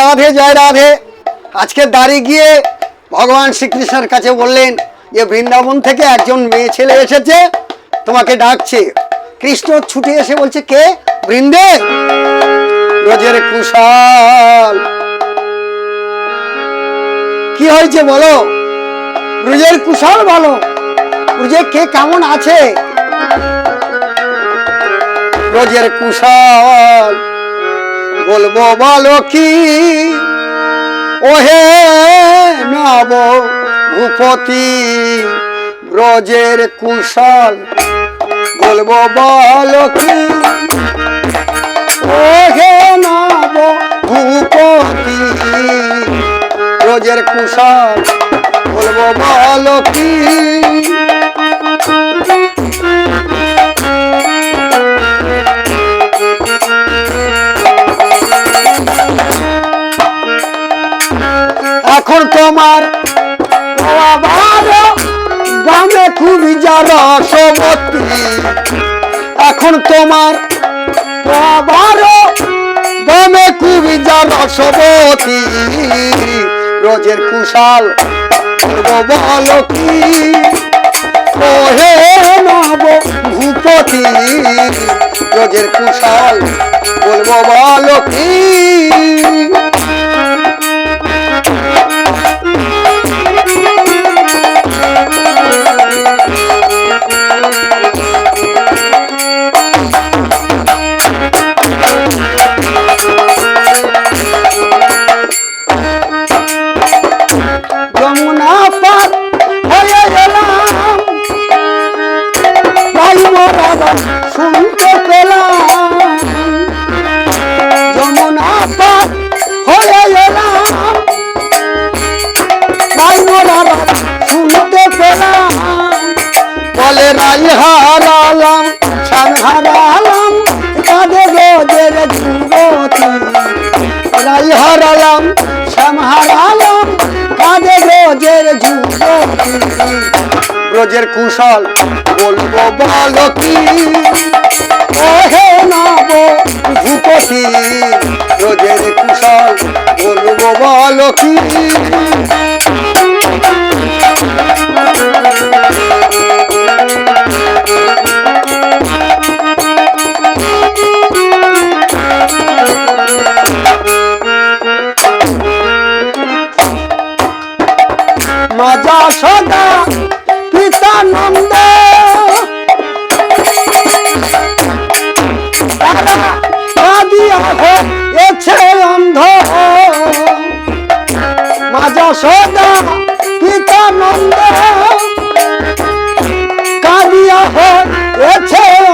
রাধে, জয় রাধে। আজকে দাঁড়িয়ে গিয়ে ভগবান শ্রীকৃষ্ণের কাছে বললেন যে বৃন্দাবন থেকে একজন মেয়ে ছেলে এসেছে, তোমাকে ডাকছে। কৃষ্ণ ছুটে এসে বলছে, কে? বৃন্দে? রোজের কুশল। কি হয়েছে বলো? ব্রজের কুশল বলো। ব্রজে কে কেমন আছে? রোজের কুশল। বলব, বলো কি? ওহে নব ভূপতি, ব্রজের কুশল, বলব, বলো কি? ওহে নব ভূপতি, ব্রজের কুশল, বলব, বলো কি? এখন তোমার গ্রামে খুবই যা রসমতি এখন তোমার গ্রামে খুবই যা রসমতি রোজের কুশাল বলো কি? ওহে নব ভূপতি। রোজের কুশাল বলব বলো রাই হারালাম ছান হারালাম কাঁদে গজের যুবতী। রাই হারালাম শ্যাম হারালাম কাঁদে রোজের যুবতী। রোজের কুশল বলব বলো কি ওহে নব রোজের কুশল বলব বলো কি মাজা সদা পিতা নন্দ। কাদিয়া হয়েছে অন্ধ।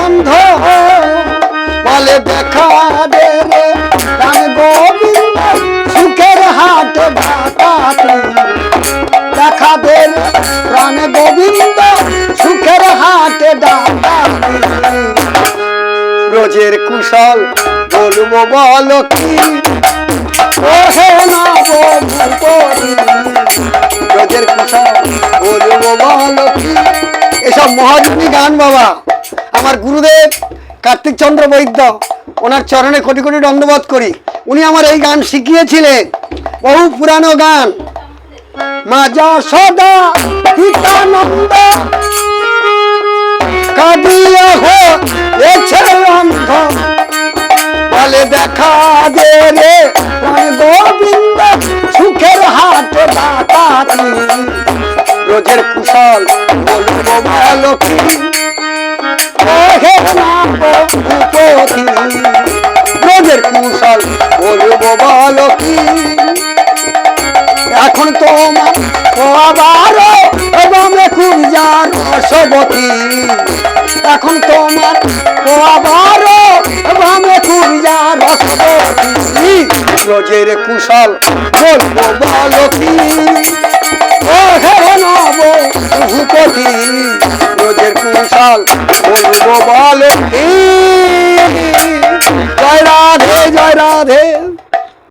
অন্ধ। বলে দেখা গোবিন্দ সুখের হাটে রোজের কুশল বলব বলো কি? রোজের কুশল বলব বলো কি? এসব মহাজনী গান বাবা। আমার গুরুদেব কার্তিক চন্দ্র বৈদ্য, ওনার চরণে কোটি কোটি দণ্ডবোধ করি। উনি আমার এই গান শিখিয়েছিলেন। বহু পুরানো গান। মাজা সদা পিতানন্দ কাঁদিয়া হো, এছে অন্ধ। বলে দেখা দে রে গোবিন্দ, সুখের হাট ডাকাতি রোজের কুশল বলব ভালো কি ওহে নাম ভূপতি এখন তোমার আবার বামে খুব যান অসবতী এখন তোমার আবার বামে খুব যান অসবতী রোজের কুশল বলব বলো কি ও হে নব ভূপতি। রোজের কুশল বলব বলো কি জয় রাধে জয় রাধে।